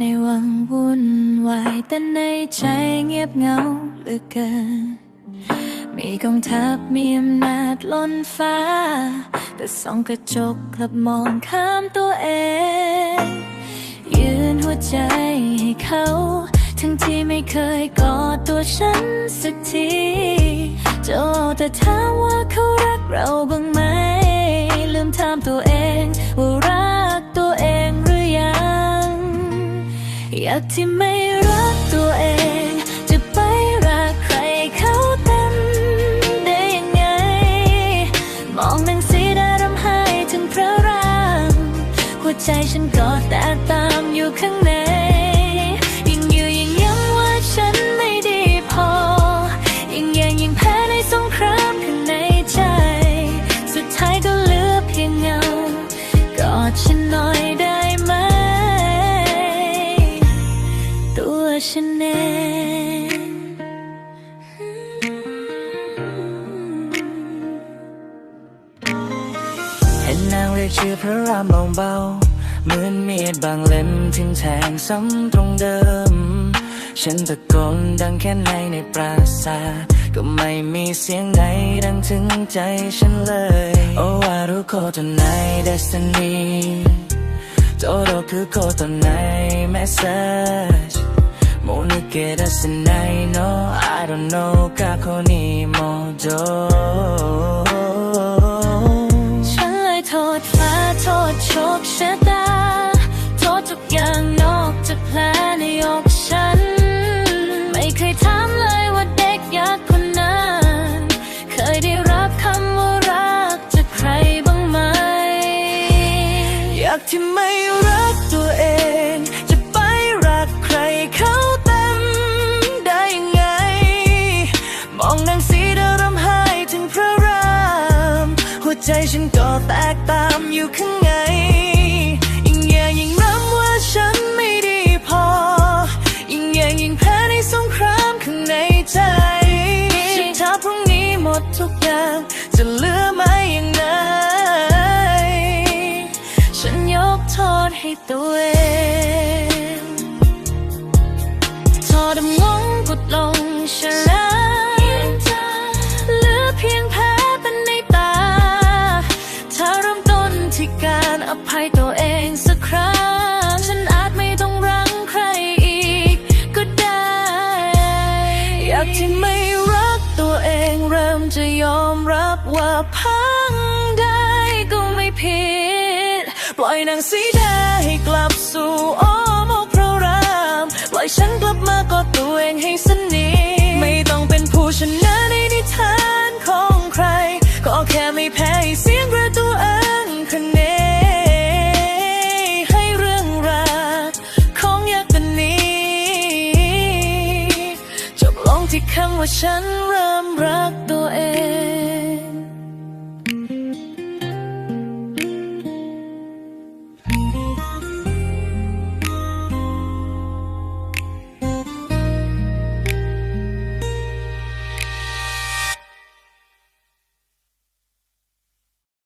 ในวังวุ่นวายแต่ในใจเงียบเหงาเหลือเกิน มีกองทัพมีอำนาจล้นฟ้า แต่ส่องกระจกกลับมองข้ามตัวเอง ยืนหัวใจให้เขา ทั้งที่ไม่เคยกอดตัวฉันสักทีจะเอาแต่ถามว่าเขารักเราบ้างไหม ลืมถามตัวเองว่ารัก อยากที่ไม่รักตัวเอง จะไปรักใครเขาเต็มได้ยังไง มองหนังสีดารำไห้ถึงพระรามหัวใจฉันก็แต่ตามอยู่ข้างในันเองเห็นนางเรียกชื่อพระรามเบาๆเหมือนมีดบางเล่มทิ้งแทงซ้ำตรงเดิม ฉันตะโกนดังแค่ไหนในปราสาทก็ไม่มีเสียงไหนดังถึงใจฉันเลย โอวารู้โคตรใน destiny โจโดคือโคตรใน message もう抜け出せないの I don't know 過去に戻る ฉันเลยโทษฟ้าโทษโชคชะตา โทษทุกอย่างนอกจากแผลในอกฉัน ไม่เคยถามเลยว่าเด็กยากคนนั้น เคยได้รับคำว่ารักจากใครบ้างไหม อยากที่ไม่รัก ใจฉันก็แตกตามอยู่ข้างในยิ่งแย่ยิ่งรำว่าฉันไม่ดีพอ ยิ่งแย่ยิ่งแพ้ในสงครามข้างในใจฉันถ้าพรุ่งนี้หมดทุกอย่าง จะเหลือไหมอยังไงฉันยกโทษให้ตัวเองทอดำงงกดลง การอภัยตัวเองสักครั้ง ฉันอาจไม่ต้องรังใครอีกก็ได้ อยากที่ไม่รักตัวเองเริ่มจะยอมรับว่าพังได้ก็ไม่ผิด ปล่อยนางสีดาให้กลับสู่อ้อมอกพระราม ปล่อยฉันกลับมากอดตัวเองให้สนิทางคะเนให้เรื่องราวของยักษ์ตันนี้ จบลงที่คำว่าฉันเริ่มรักตัวเอง